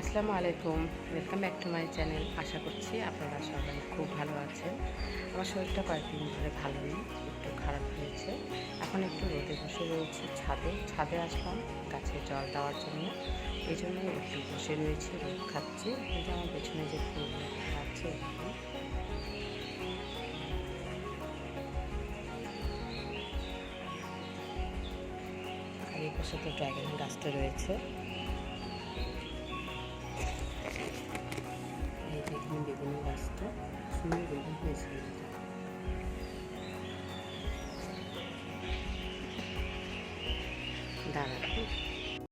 আসসালামু আলাইকুম। Welcome back to my channel আশা করছি আপনারা সবাই খুব ভালো আছেন। আমার শরীরটা কয়েকদিন ধরে ভালো নেই, একটু খারাপ হয়েছে। এখন একটু রোদে বসে রয়েছে ছাদে। ছাদে আসলাম, গাছে জল দেওয়ার জন্য। এই জন্যই একটু বসে রয়েছে, রোদ খাচ্ছি। কিন্তু আমার পেছনে যে ফুলগুলো এখন। আর এই পাশে তো ড্রাগন গাছটা রয়েছে। এই যে এখানে বেগুন গাছটা সুন্দর বেগুন হয়েছে কিন্তু। দাঁড়ান